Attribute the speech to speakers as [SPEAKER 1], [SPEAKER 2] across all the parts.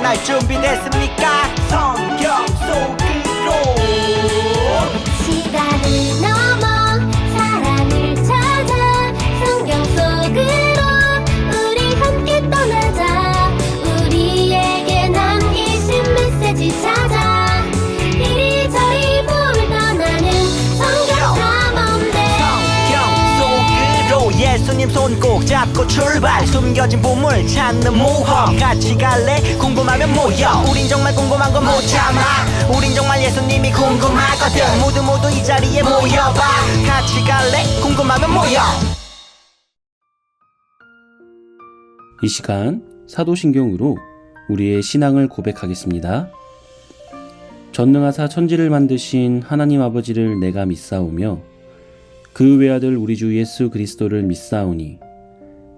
[SPEAKER 1] 떠날 준비됐습니까 꼭 잡고 출발. 숨겨진 보물 찾는 모험. 같이 갈래? 궁금하면 모여. 우린 정말 궁금한 건 못 참아. 우린 정말 예수님이 궁금하거든. 모두 모두 이 자리에 모여봐. 같이 갈래? 궁금하면 모여.
[SPEAKER 2] 이 시간 사도신경으로 우리의 신앙을 고백하겠습니다. 전능하사 천지를 만드신 하나님 아버지를 내가 믿사오며 그 외아들 우리 주 예수 그리스도를 믿사오니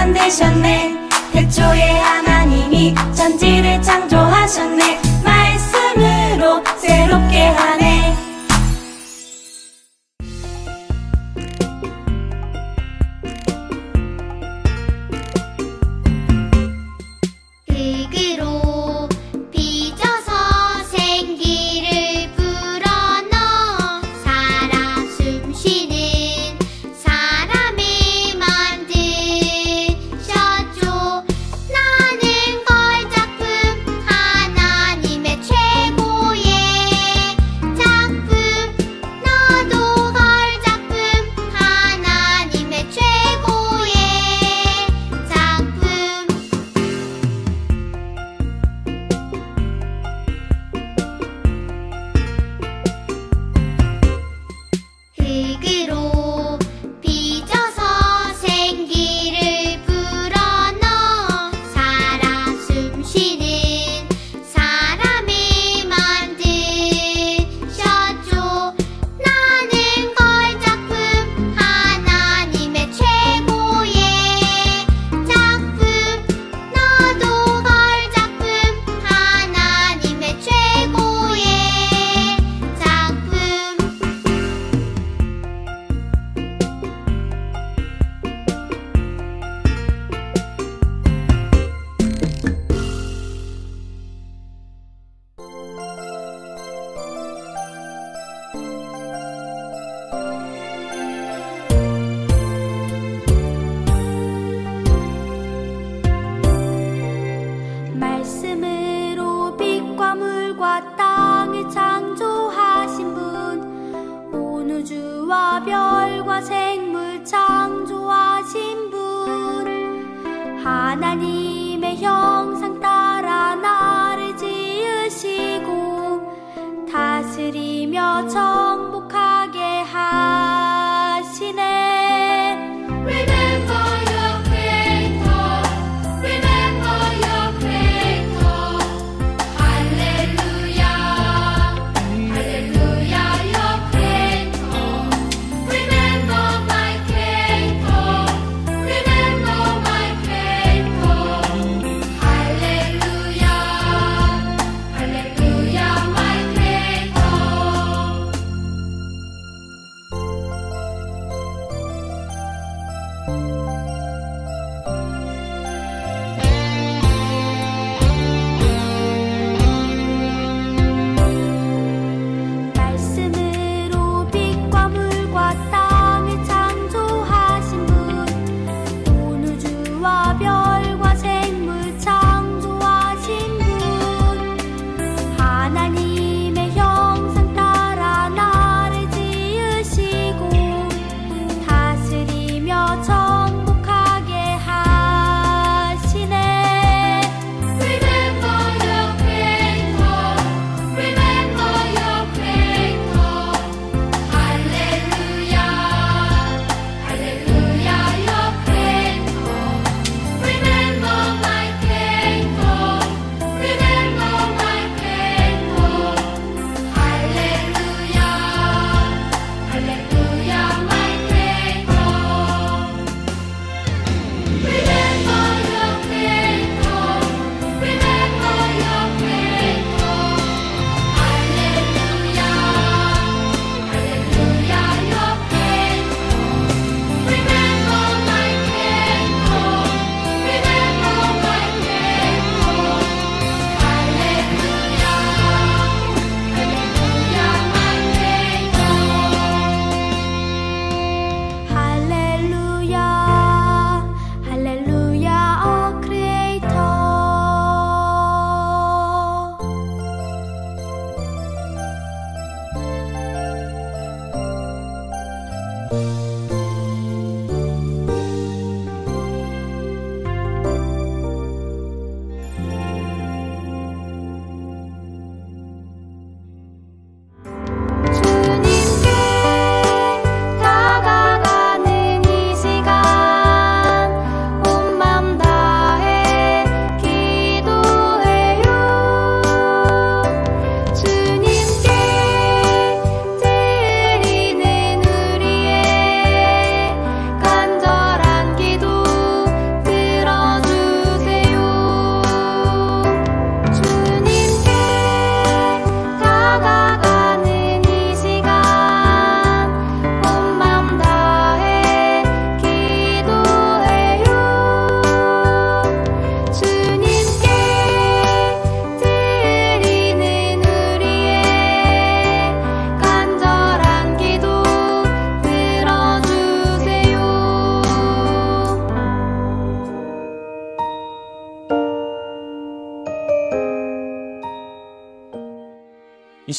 [SPEAKER 3] 만드셨네. 태초에 하나님이 천지를 창조하셨네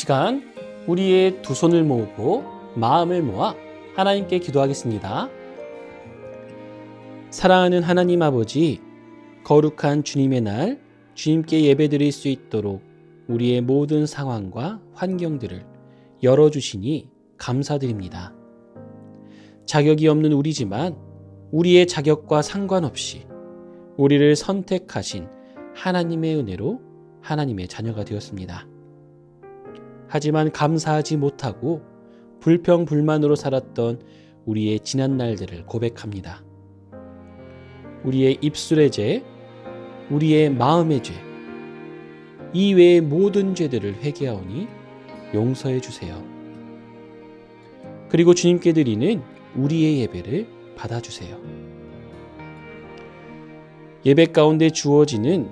[SPEAKER 3] 시간 우리의
[SPEAKER 4] 두 손을 모으고 마음을 모아 하나님께 기도하겠습니다. 사랑하는 하나님 아버지, 거룩한 주님의 날 주님께 예배드릴 수 있도록 우리의 모든 상황과 환경들을 열어주시니 감사드립니다. 자격이 없는 우리지만 우리의 자격과 상관없이 우리를 선택하신 하나님의 은혜로 하나님의 자녀가 되었습니다. 하지만 감사하지 못하고 불평불만으로 살았던 우리의 지난 날들을 고백합니다. 우리의 입술의 죄, 우리의 마음의 죄, 이 외의 모든 죄들을 회개하오니 용서해 주세요. 그리고 주님께 드리는 우리의 예배를 받아주세요. 예배 가운데 주어지는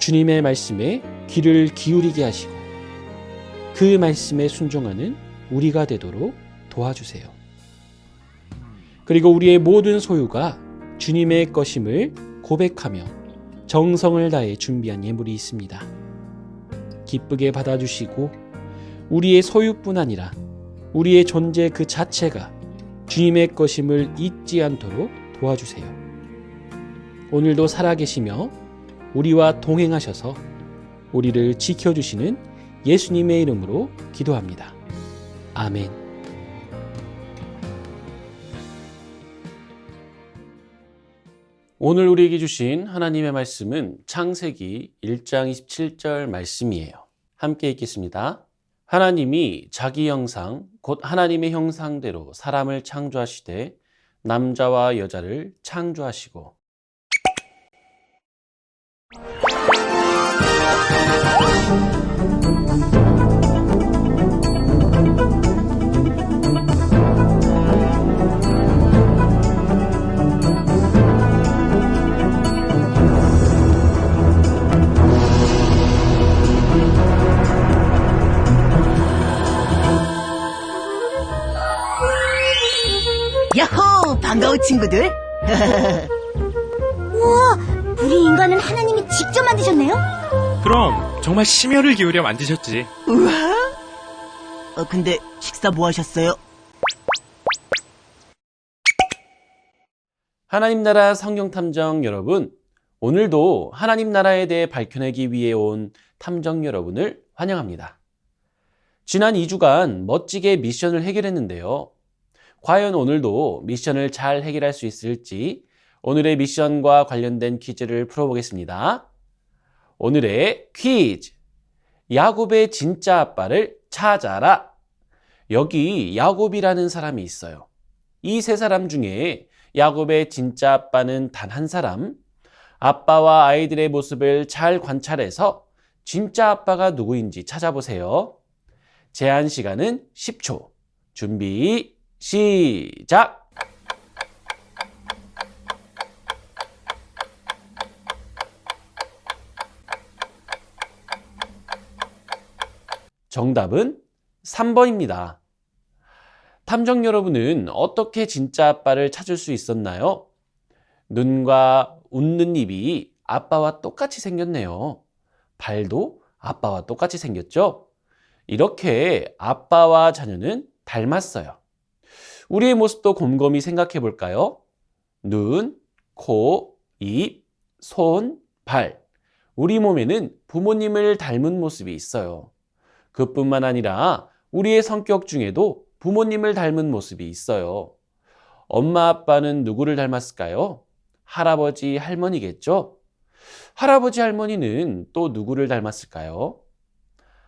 [SPEAKER 4] 주님의 말씀에 귀를 기울이게 하시고 그 말씀에 순종하는 우리가 되도록 도와주세요. 그리고 우리의 모든 소유가 주님의 것임을 고백하며 정성을 다해 준비한 예물이 있습니다. 기쁘게 받아주시고 우리의 소유뿐 아니라 우리의 존재 그 자체가 주님의 것임을 잊지 않도록 도와주세요. 오늘도 살아계시며 우리와 동행하셔서 우리를 지켜주시는 예수님의 이름으로 기도합니다. 아멘. 오늘 우리에게 주신 하나님의 말씀은 창세기 1장 27절 말씀이에요. 함께 읽겠습니다. 하나님이 자기 형상, 곧 하나님의 형상대로 사람을 창조하시되 남자와 여자를 창조하시고
[SPEAKER 5] 친구들.
[SPEAKER 6] 우와, 우리 인간은 하나님이 직접 만드셨네요?
[SPEAKER 7] 그럼 정말 심혈을 기울여 만드셨지.
[SPEAKER 5] 우와. 어, 근데 식사 뭐 하셨어요?
[SPEAKER 4] 하나님 나라 성경 탐정 여러분, 오늘도 하나님 나라에 대해 밝혀내기 위해 온 탐정 여러분을 환영합니다. 지난 2주간 멋지게 미션을 해결했는데요. 과연 오늘도 미션을 잘 해결할 수 있을지 오늘의 미션과 관련된 퀴즈를 풀어보겠습니다. 오늘의 퀴즈. 야곱의 진짜 아빠를 찾아라. 여기 야곱이라는 사람이 있어요. 이 세 사람 중에 야곱의 진짜 아빠는 단 한 사람. 아빠와 아이들의 모습을 잘 관찰해서 진짜 아빠가 누구인지 찾아보세요. 제한 시간은 10초. 준비, 시작! 정답은 3번입니다. 탐정 여러분은 어떻게 진짜 아빠를 찾을 수 있었나요? 눈과 웃는 입이 아빠와 똑같이 생겼네요. 발도 아빠와 똑같이 생겼죠? 이렇게 아빠와 자녀는 닮았어요. 우리의 모습도 곰곰이 생각해 볼까요? 눈, 코, 입, 손, 발. 우리 몸에는 부모님을 닮은 모습이 있어요. 그뿐만 아니라 우리의 성격 중에도 부모님을 닮은 모습이 있어요. 엄마 아빠는 누구를 닮았을까요? 할아버지, 할머니겠죠? 할아버지, 할머니는 또 누구를 닮았을까요?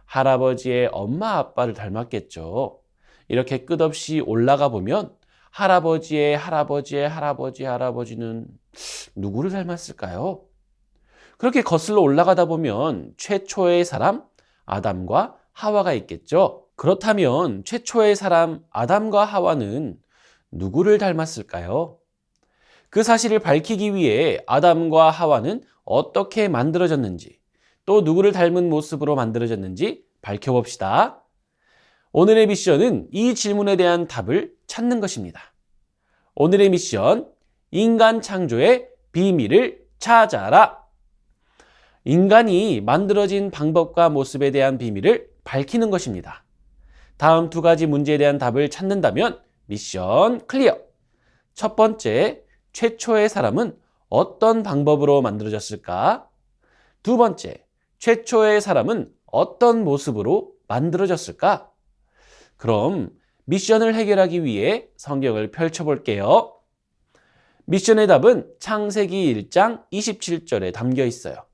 [SPEAKER 4] 할아버지의 엄마 아빠를 닮았겠죠. 이렇게 끝없이 올라가 보면 할아버지의 할아버지의 할아버지 할아버지는 누구를 닮았을까요? 그렇게 거슬러 올라가다 보면 최초의 사람 아담과 하와가 있겠죠. 그렇다면 최초의 사람 아담과 하와는 누구를 닮았을까요? 그 사실을 밝히기 위해 아담과 하와는 어떻게 만들어졌는지 또 누구를 닮은 모습으로 만들어졌는지 밝혀봅시다. 오늘의 미션은 이 질문에 대한 답을 찾는 것입니다. 오늘의 미션, 인간 창조의 비밀을 찾아라. 인간이 만들어진 방법과 모습에 대한 비밀을 밝히는 것입니다. 다음 두 가지 문제에 대한 답을 찾는다면 미션 클리어. 첫 번째, 최초의 사람은 어떤 방법으로 만들어졌을까? 두 번째, 최초의 사람은 어떤 모습으로 만들어졌을까? 그럼 미션을 해결하기 위해 성경을 펼쳐볼게요. 미션의 답은 창세기 1장 27절에 담겨 있어요.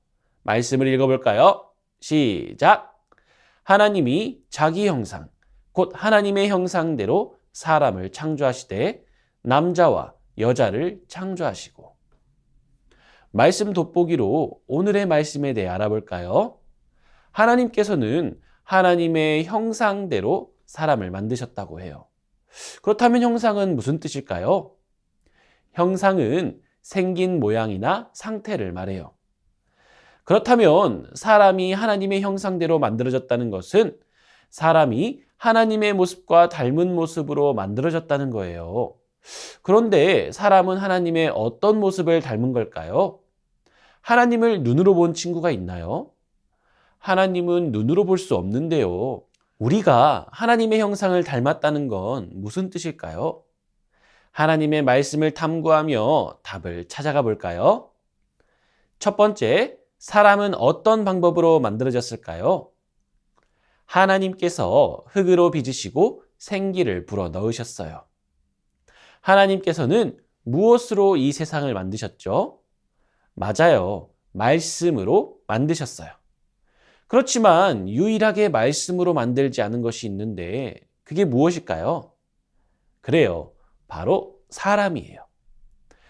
[SPEAKER 4] 말씀을 읽어볼까요? 시작! 하나님이 자기 형상, 곧 하나님의 형상대로 사람을 창조하시되 남자와 여자를 창조하시고 말씀 돋보기로 오늘의 말씀에 대해 알아볼까요? 하나님께서는 하나님의 형상대로 사람을 만드셨다고 해요. 그렇다면 형상은 무슨 뜻일까요? 형상은 생긴 모양이나 상태를 말해요. 그렇다면 사람이 하나님의 형상대로 만들어졌다는 것은 사람이 하나님의 모습과 닮은 모습으로 만들어졌다는 거예요. 그런데 사람은 하나님의 어떤 모습을 닮은 걸까요? 하나님을 눈으로 본 친구가 있나요? 하나님은 눈으로 볼 수 없는데요. 우리가 하나님의 형상을 닮았다는 건 무슨 뜻일까요? 하나님의 말씀을 탐구하며 답을 찾아가 볼까요? 첫 번째, 사람은 어떤 방법으로 만들어졌을까요? 하나님께서 흙으로 빚으시고 생기를 불어 넣으셨어요. 하나님께서는 무엇으로 이 세상을 만드셨죠? 맞아요. 말씀으로 만드셨어요. 그렇지만 유일하게 말씀으로 만들지 않은 것이 있는데 그게 무엇일까요? 그래요. 바로 사람이에요.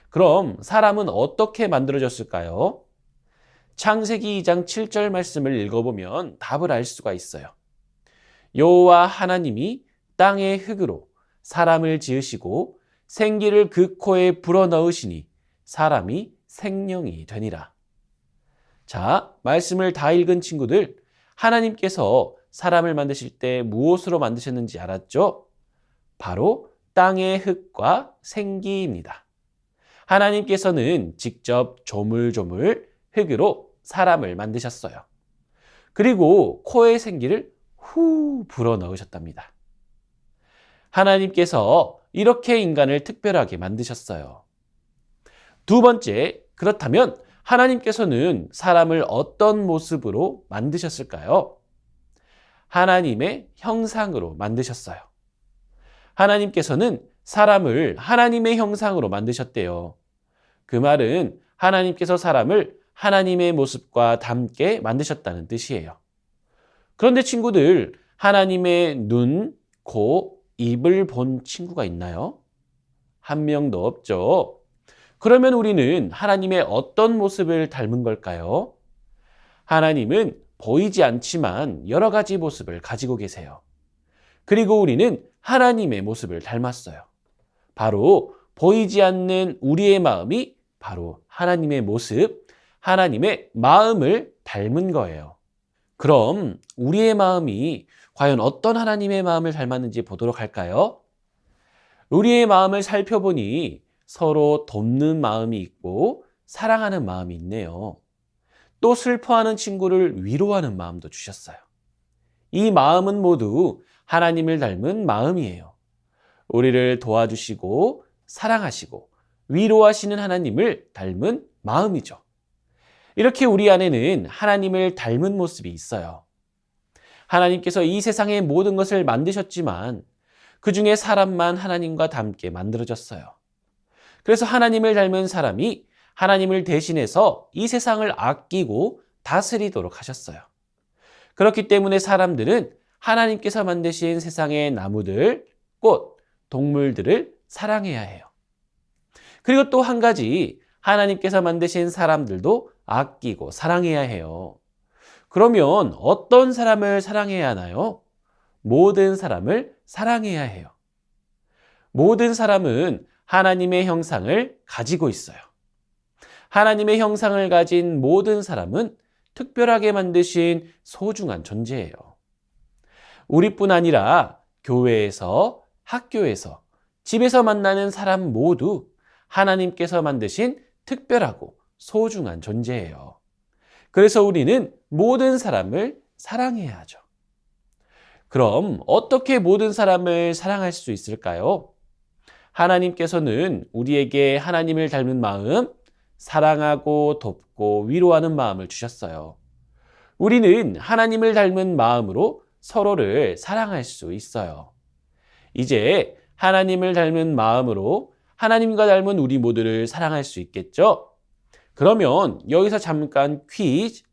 [SPEAKER 4] 그럼 사람은 어떻게 만들어졌을까요? 창세기 2장 7절 말씀을 읽어보면 답을 알 수가 있어요. 여호와 하나님이 땅의 흙으로 사람을 지으시고 생기를 그 코에 불어넣으시니 사람이 생명이 되니라. 자, 말씀을 다 읽은 친구들, 하나님께서 사람을 만드실 때 무엇으로 만드셨는지 알았죠? 바로 땅의 흙과 생기입니다. 하나님께서는 직접 조물조물 흙으로 사람을 만드셨어요. 그리고 코에 생기를 후 불어 넣으셨답니다. 하나님께서 이렇게 인간을 특별하게 만드셨어요. 두 번째, 그렇다면 하나님께서는 사람을 어떤 모습으로 만드셨을까요? 하나님의 형상으로 만드셨어요. 하나님께서는 사람을 하나님의 형상으로 만드셨대요. 그 말은 하나님께서 사람을 하나님의 모습과 닮게 만드셨다는 뜻이에요. 그런데 친구들, 하나님의 눈, 코, 입을 본 친구가 있나요? 한 명도 없죠. 그러면 우리는 하나님의 어떤 모습을 닮은 걸까요? 하나님은 보이지 않지만 여러 가지 모습을 가지고 계세요. 그리고 우리는 하나님의 모습을 닮았어요. 바로 보이지 않는 우리의 마음이 바로 하나님의 모습, 하나님의 마음을 닮은 거예요. 그럼 우리의 마음이 과연 어떤 하나님의 마음을 닮았는지 보도록 할까요? 우리의 마음을 살펴보니 서로 돕는 마음이 있고 사랑하는 마음이 있네요. 또 슬퍼하는 친구를 위로하는 마음도 주셨어요. 이 마음은 모두 하나님을 닮은 마음이에요. 우리를 도와주시고 사랑하시고 위로하시는 하나님을 닮은 마음이죠. 이렇게 우리 안에는 하나님을 닮은 모습이 있어요. 하나님께서 이 세상의 모든 것을 만드셨지만 그 중에 사람만 하나님과 닮게 만들어졌어요. 그래서 하나님을 닮은 사람이 하나님을 대신해서 이 세상을 아끼고 다스리도록 하셨어요. 그렇기 때문에 사람들은 하나님께서 만드신 세상의 나무들, 꽃, 동물들을 사랑해야 해요. 그리고 또 한 가지 하나님께서 만드신 사람들도 아끼고 사랑해야 해요. 그러면 어떤 사람을 사랑해야 하나요? 모든 사람을 사랑해야 해요. 모든 사람은 하나님의 형상을 가지고 있어요. 하나님의 형상을 가진 모든 사람은 특별하게 만드신 소중한 존재예요. 우리뿐 아니라 교회에서, 학교에서, 집에서 만나는 사람 모두 하나님께서 만드신 특별하고 소중한 존재예요. 그래서 우리는 모든 사람을 사랑해야 하죠. 그럼 어떻게 모든 사람을 사랑할 수 있을까요? 하나님께서는 우리에게 하나님을 닮은 마음, 사랑하고 돕고 위로하는 마음을 주셨어요. 우리는 하나님을 닮은 마음으로 서로를 사랑할 수 있어요. 이제 하나님을 닮은 마음으로 하나님과 닮은 우리 모두를 사랑할 수 있겠죠? 그러면 여기서 잠깐 퀴즈.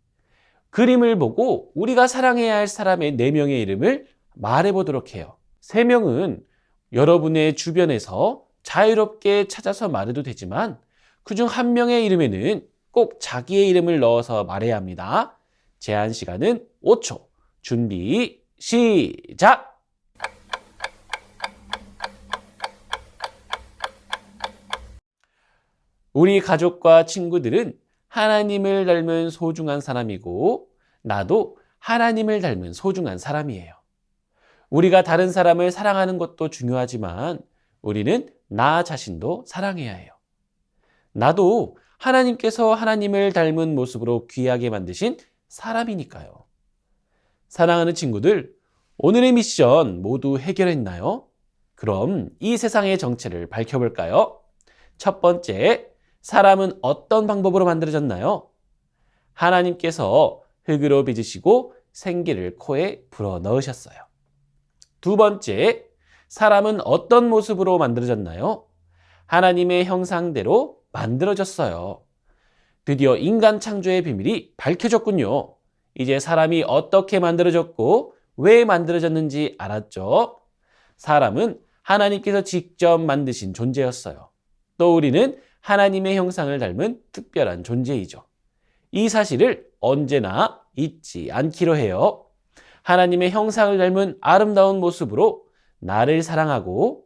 [SPEAKER 4] 그림을 보고 우리가 사랑해야 할 사람의 네 명의 이름을 말해 보도록 해요. 세 명은 여러분의 주변에서 자유롭게 찾아서 말해도 되지만 그중 한 명의 이름에는 꼭 자기의 이름을 넣어서 말해야 합니다. 제한 시간은 5초. 준비, 시작! 우리 가족과 친구들은 하나님을 닮은 소중한 사람이고, 나도 하나님을 닮은 소중한 사람이에요. 우리가 다른 사람을 사랑하는 것도 중요하지만, 우리는 나 자신도 사랑해야 해요. 나도 하나님께서 하나님을 닮은 모습으로 귀하게 만드신 사람이니까요. 사랑하는 친구들, 오늘의 미션 모두 해결했나요? 그럼 이 세상의 정체를 밝혀볼까요? 첫 번째, 사람은 어떤 방법으로 만들어졌나요? 하나님께서 흙으로 빚으시고 생기를 코에 불어 넣으셨어요. 두 번째, 사람은 어떤 모습으로 만들어졌나요? 하나님의 형상대로 만들어졌어요. 드디어 인간 창조의 비밀이 밝혀졌군요. 이제 사람이 어떻게 만들어졌고 왜 만들어졌는지 알았죠? 사람은 하나님께서 직접 만드신 존재였어요. 또 우리는 하나님의 형상을 닮은 특별한 존재이죠. 이 사실을 언제나 잊지 않기로 해요. 하나님의 형상을 닮은 아름다운 모습으로 나를 사랑하고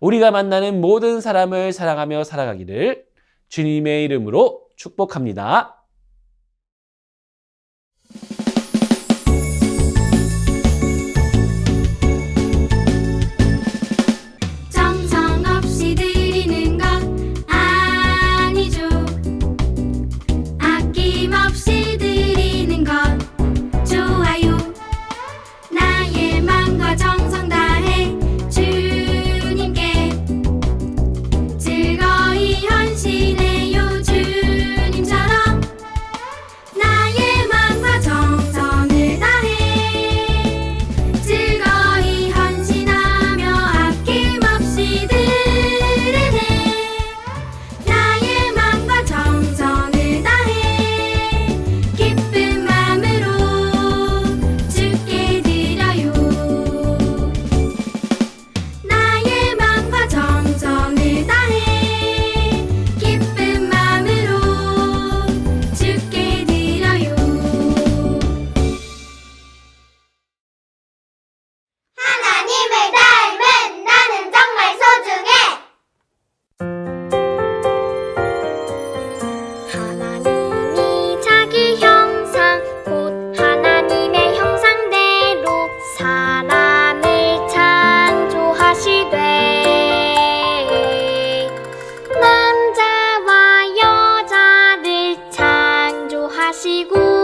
[SPEAKER 4] 우리가 만나는 모든 사람을 사랑하며 살아가기를 주님의 이름으로 축복합니다.
[SPEAKER 8] 창조